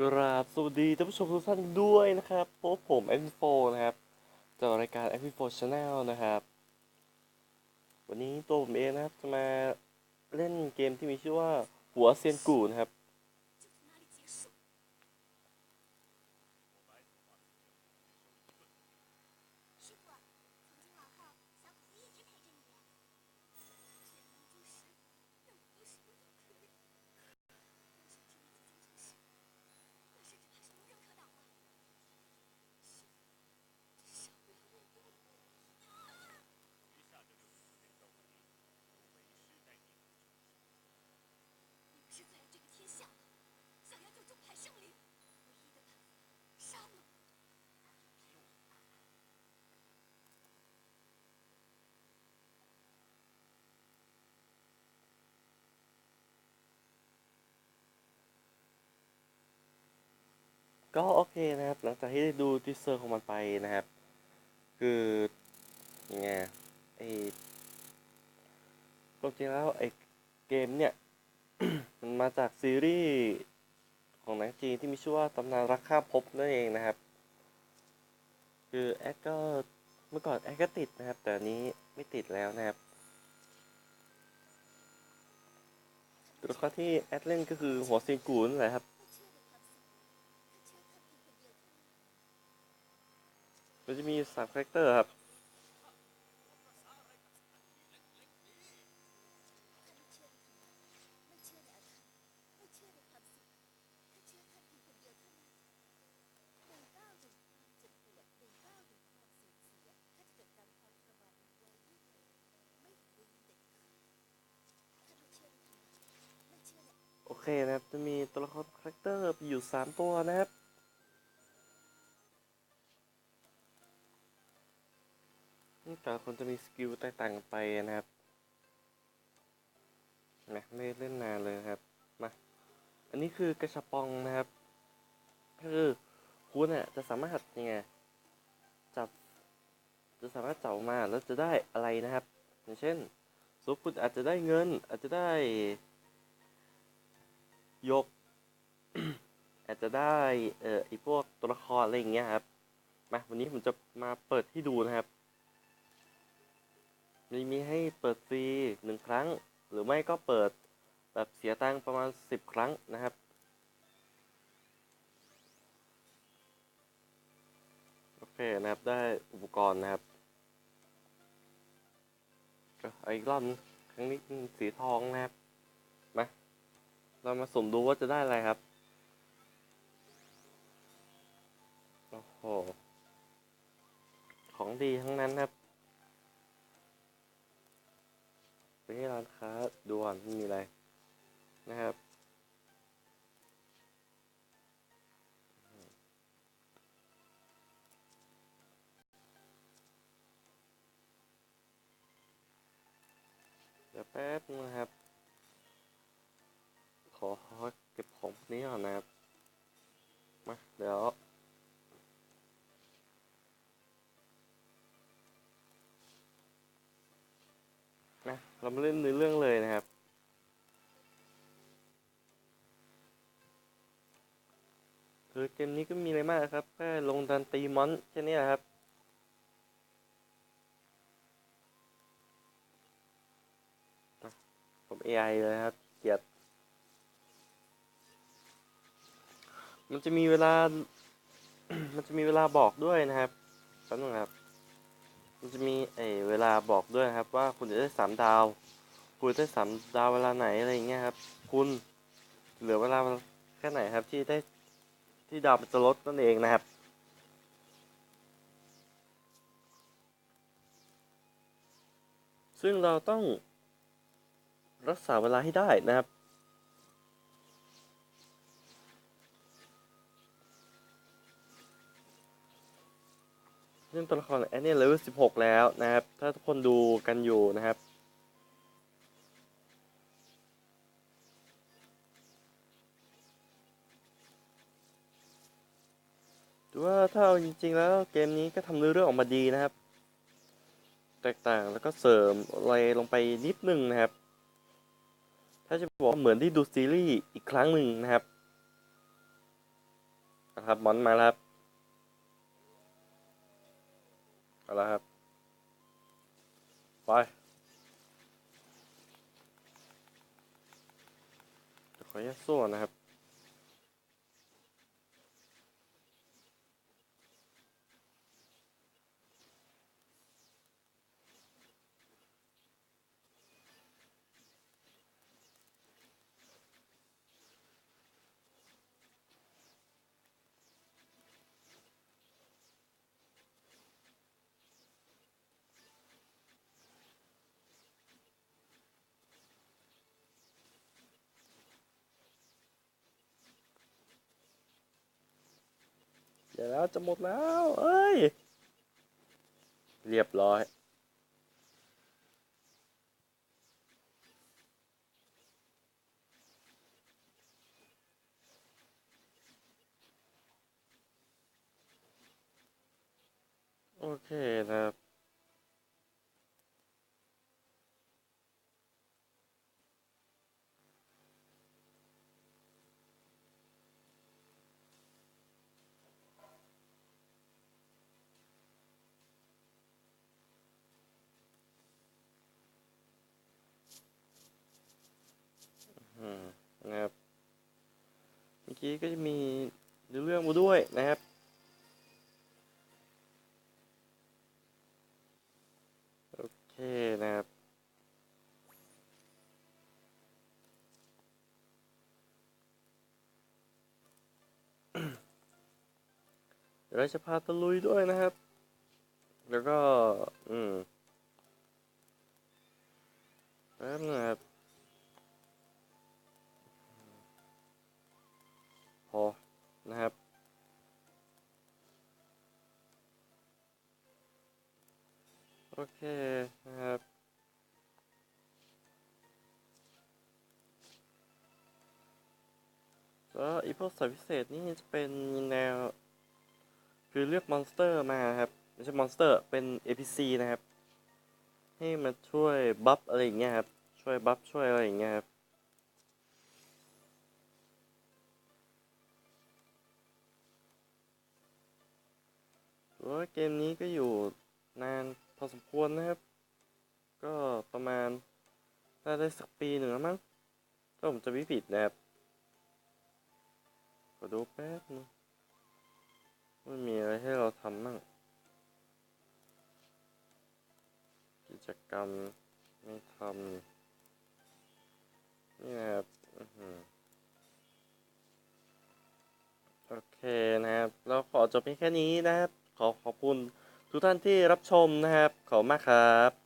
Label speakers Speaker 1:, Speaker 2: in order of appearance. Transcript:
Speaker 1: กราบสวัสดีท่านผู้ชมทุกท่านด้วยนะครับพบผมแอดมินโฟนะครับจากรายการแอดมินโฟชาแนลนะครับ วันนี้ตัวผมเองนะครับจะมาเล่นเกมที่มีชื่อว่าหัวเซียนกูนะครับ ก็โอเคนะครับ หลังจากที่ได้ดูทีเซอร์ของมันไปนะครับ คือยังไงไอความจริงแล้วไอ้เกมเนี่ย มันมาจากซีรีส์ของหนังจีนที่มีชื่อว่าตำนานรักข้ามภพนั่นเองนะครับ คือแอดก็เมื่อก่อนแอดก็ติดนะครับ แต่อันนี้ไม่ติดแล้วนะครับตัวละครที่แอดเล่นก็คือหัวซีกูนแหละครับ มันจะมีสามคาแรคเตอร์ครับ โอเคนะครับ จะมีตัวละครคาแรคเตอร์อยู่ 3 ตัวนะครับ แต่ละคนจะมีสกิลแตกต่างกันไปนะครับนะไม่ได้เล่นนานเลยครับ มา อันนี้คือกระชับปองนะครับคือคุณอะจะสามารถยังไงจับ จะสามารถจับมาแล้วจะได้อะไรนะครับ อย่างเช่นสมมติคุณอาจจะได้เงิน อาจจะได้ยก อาจจะได้เอ่อไอพวกตัวละครอะไรอย่างเงี้ยครับ มาวันนี้ผมจะมาเปิดให้ดูนะครับ มีมีให้เปิดฟรีหนึ่งครั้ง หรือไม่ก็เปิดแบบเสียตังค์ประมาณสิบครั้งนะครับ โอเคนะครับได้อุปกรณ์นะครับก็เอาอีกรอบนึงครั้งนี้เป็นสีทองนะครับมาเรามาสุ่มดูว่าจะได้อะไรครับ โอ้โห ของดีทั้งนั้นครับไปที่ร้านค้าดูก่อนมีอะไรนะครับ เดี๋ยวแป๊บนะครับ ขอเก็บของนี้ก่อนนะครับ มาเดี๋ยว เรามาเล่นในเรื่องเลยนะครับ คือเกมนี้ก็มีอะไรมากครับแค่ลงดันตีมอนแค่นี้แหละครับผม AI เลยครับเกียดมันจะมีเวลา มันจะมีเวลาบอกด้วยนะครับแป๊บนึงครับ มันจะมีเอเวลาบอกด้วยครับว่าคุณจะได้สามดาว คุณจะได้สามดาวเวลาไหนอะไรอย่างเงี้ยครับ คุณเหลือเวลาแค่ไหนครับที่ได้ที่ดาวมันจะลดนั่นเองนะครับซึ่งเราต้องรักษาเวลาให้ได้นะครับ ซึ่งตัวละครแอนนี่เลเวล16แล้วนะครับ ถ้าทุกคนดูกันอยู่นะครับถือว่าถ้าเอาจริงๆแล้วเกมนี้ก็ทำเนื้อเรื่องออกมาดีนะครับ แตกต่างแล้วก็เสริมอะไรลงไปนิดนึงนะครับ ถ้าจะบอกเหมือนที่ดูซีรีส์อีกครั้งหนึ่งนะครับนะครับมอนมาแล้ว เอาละครับ ไปจะขออนุญาตโซ่นะครับ เดี๋ยวแล้วจะหมดแล้ว เอ้ย เรียบร้อยโอเคนะครับ อืมนะครับ เมื่อ กี้ก็จะมีเนื้อเรื่องมาด้วยนะครับ โอเคนะครับ เดี๋ยวเราจะพาตะลุยด้วยนะครับ แล้วก็ อืมแป๊บนึงนะครับ โอเคครับแล้วอีพวกสายพิเศษนี่จะเป็นแนว คือเลือกมอนสเตอร์มาครับ ไม่ใช่มอนสเตอร์เป็น APC นะครับ ให้มาช่วยบัฟอะไรอย่างเงี้ยครับ ช่วยบัฟช่วยอะไรอย่างเงี้ยครับถือว่าเกมนี้ก็อยู่นาน พอสมควรนะครับ ก็ประมาณน่าได้สักปีหนึ่งแล้วมั้งถ้าผมจะไม่ผิดนะครับขอดูแป๊บนึงว่ามีอะไรให้เราทำมั่งกิจกรรมไม่ทำนี่นะครับอือหือโอเคนะครับ เราขอจบเพียงแค่นี้นะครับ ขอขอบคุณ ทุกท่านที่รับชมนะครับขอบคุณมากครับ